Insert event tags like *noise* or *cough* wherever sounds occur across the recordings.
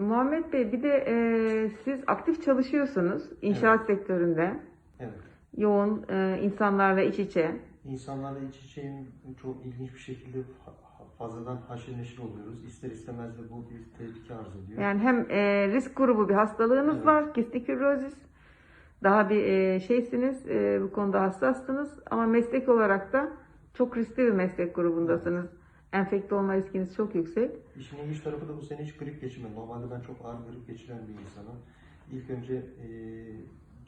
Muhammed Bey bir de e, siz aktif çalışıyorsunuz inşaat sektöründe. Evet. Yoğun e, insanlarla iç içe. İnsanlarla iç içeyim çok ilginç bir şekilde fa- fazladan haşır neşir oluyoruz. İster istemez de bu bir tehlike arz ediyor. Yani hem e, risk grubu bir hastalığınız Evet. var, kistik fibrozis. Daha bir e, şeysiniz, e, bu konuda hassassınız ama meslek olarak da çok riskli bir meslek grubundasınız. Enfekte olma riskiniz çok yüksek. İşin ilginç tarafı da bu sene hiç grip geçirmedim. Normalde ben çok ağır grip geçiren bir insanım. İlk önce e,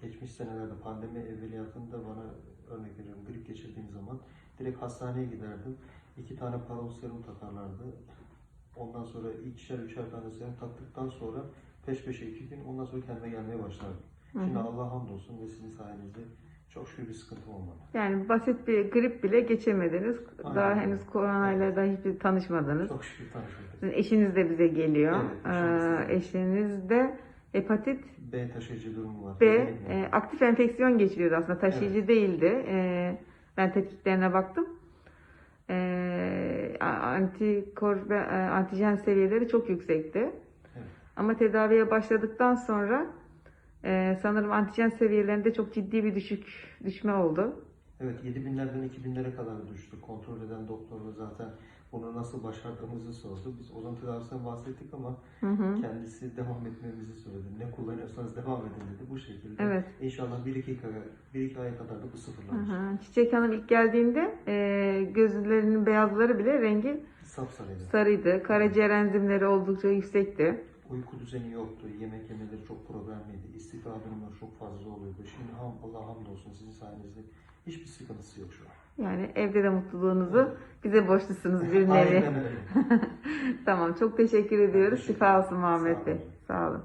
geçmiş senelerde pandemi evveliyatında bana örnek veriyorum grip geçirdiğim zaman direkt hastaneye giderdim. İki tane parol serum takarlardı. Ondan sonra ikişer üçer tane serum taktıktan sonra peş peşe iki gün ondan sonra kendime gelmeye başlardım. Şimdi Allah hamdolsun ve sizin sayenizde çok şükür bir sıkıntım olmadı. Yani basit bir grip bile geçemediniz. Aynen. Daha henüz koronayla da hiçbir tanışmadınız. Çok şükür tanıştık. Sizin eşiniz de bize geliyor. Evet, eşimiz de. Ee, eşiniz de hepatit B taşıyıcı durumu var. B e, aktif enfeksiyon geçiriyordu aslında taşıyıcı değildi. E, ben tetkiklerine baktım. E, antikor ve antijen seviyeleri çok yüksekti. Evet. Ama tedaviye başladıktan sonra e, sanırım antijen seviyelerinde çok ciddi bir düşük düşme oldu. Evet 7000'lerden 2000'lere kadar düştü. Kontrol eden doktor da zaten bunu nasıl başardığımızı sordu. Biz ozon tedavisinden bahsettik ama Hı hı. kendisi devam etmemizi söyledi. Ne kullanıyorsanız devam edin dedi bu şekilde. Evet. İnşallah 1-2 aya, 1-2 aya kadar da bu Hı hı. Çiçek Hanım ilk geldiğinde e, gözlerinin beyazları bile rengi Sapsarıydı. sarıydı. Karaciğer enzimleri oldukça yüksekti. Uyku düzeni yoktu. Yemek yemeleri çok problemliydi. İstikrar durumları çok fazla oluyordu. Şimdi ham, Allah hamdolsun sizin sayenizde hiçbir sıkıntısı yok şu an. Yani evde de mutluluğunuzu bize borçlusunuz bir nevi. Aynen öyle. *laughs* tamam çok teşekkür ediyoruz. teşekkür Şifa olsun. Muhammed Sağ Bey. Sağ olun.